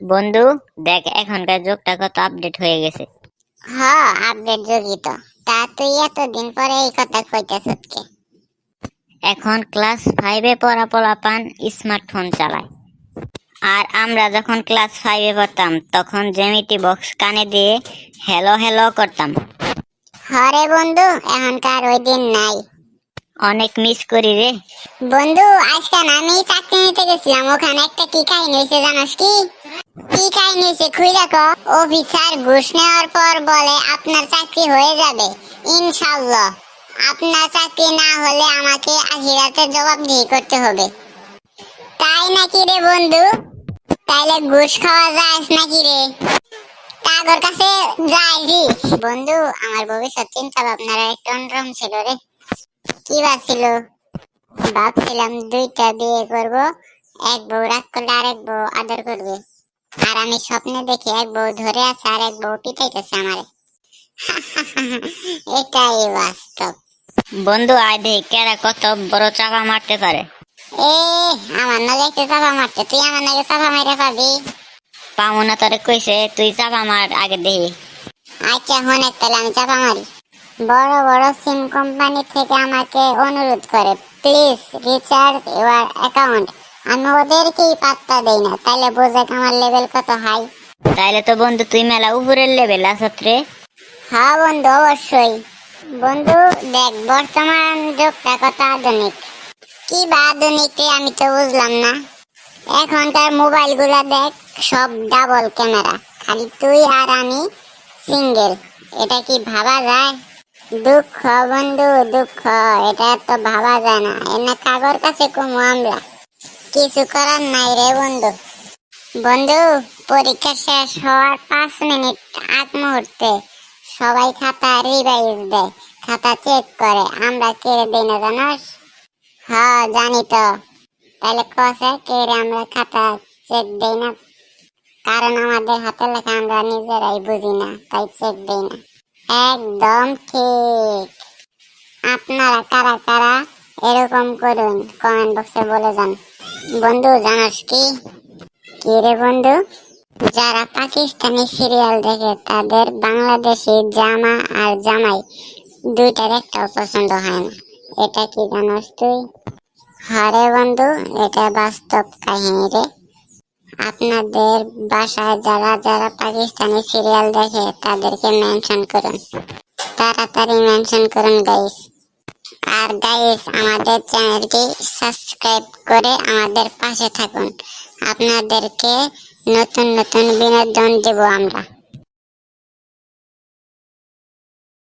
বন্ধু দেখ এখনকার যুগটা কত আপডেট হয়ে গেছে। হ আপডেট যোগী তো। তা তুই এতদিন পরে এই কথা কইতেছ কে এখন ক্লাস ফাইভে পড়া পড়া পান স্মার্টফোন চালায়। আর আমরা যখন ক্লাস ফাইভে পড়তাম তখন জ্যামিতি বক্স কানে দিয়ে হ্যালো হ্যালো করতাম। হরে বন্ধু এখনকার ওই দিন নাই। অনেক মিস করি রে। বন্ধু আজকে না আমি চাকরি নিতে গেছিলাম ওখানে একটা কি কাহিনী হয়েছে জানোস কি? কি কাহিনী হয়েছে খুই রাখো। অফিসার ঘুষ নেওয়ার পর বলে, আপনার চাকরি হয়ে যাবে। ইনশাল্লাহ আপনার চাকরি না হলে আমাকে আখিরাতে করতে হবে। তাই নাকি রে বন্ধু? তাইলে ঘুষ খাওয়া যায় নাকি রে? কাছে বন্ধু, আমার ভবিষ্যৎ চিন্তা ভাবনার একটা অন্যরকম ছিল রে। কি ভাবছিল? ভাবছিলাম দুইটা বিয়ে করব, এক বউ রাগ করলে আরেক বউ আদর করবে। আর আমি স্বপ্নে দেখি এক বউ ধরে আছে আর এক বউ পিটাইতেছে আমারে। এটাই বাস্তব। বন্ধু আয় দেখ কেরা কত বড় চাপা মারতে পারে। এ আমার না দেখতে চাপা মারতে তুই আমার নাকি চাপা মাইরে পাবি। পামনা তোরে কইছে তুই চাপা মার আগে দেখি আচ্ছা হনে তাহলে আমি চাপা মারি। বড় বড় সিম কোম্পানি থেকে আমাকে অনুরোধ করে প্লিজ রিচার্জ ইউর অ্যাকাউন্ট। আমি ওদেরকেই পাত্তা দেই না। তাইলে বোঝে আমার লেভেল কত হাই তাইলে তো বন্ধু তুই মেলা উপরের লেভেল আসত রে। হ্যাঁ বন্ধু অবশ্যই। বন্ধু দেখ বর্তমান যুগটা কত আধুনিক। কি বা আধুনিক রে আমি তো বুঝলাম না। এখনকার মোবাইলগুলা দেখ সব ডাবল ক্যামেরা খালি তুই আর আমি সিঙ্গেল এটা কি ভাবা যায়? দুঃখ বন্ধু দুঃখ। এটা তো ভাবা যায় না। এনে কাগর কাছে কমু আমরা। কিছু করার নাই রে বন্ধু। বন্ধু, পরীক্ষা শেষ হওয়ার পাঁচ মিনিট আগ মুহূর্তে সবাই খাতা রিভাইজ দেয়, খাতা চেক করে, আমরা কেড়ে দিই না জানোস? হ্যাঁ জানি তো। তাহলে কসে, কেড়ে আমরা খাতা চেক দেই না? কারণ আমাদের হাতে লেখা আমরা নিজেরাই বুঝি না, তাই চেক দেই না। একদম ঠিক। আপনারা কারা কারা এরকম করুন কমেন্ট বক্সে বলে যান। বন্ধু, জানোস কি? কি রে বন্ধু? যারা পাকিস্তানি সিরিয়াল দেখে, তাদের বাংলাদেশি জামা আর জামাই দুইটার একটাও পছন্দ হয় না। এটা কি জানোস তুই? হরে বন্ধু, এটা বাস্তব কাহিনী রে। আপনাদের বাসায় যারা যারা পাকিস্তানি সিরিয়াল দেখে, তাদেরকে মেনশন করুন। তাড়াতাড়ি মেনশন করুন গাইস আর গাইস আমাদের চ্যানেলটি সাবস্ক্রাইব করে আমাদের পাশে থাকুন। আপনাদেরকে নতুন নতুন বিনোদন দেব আমরা।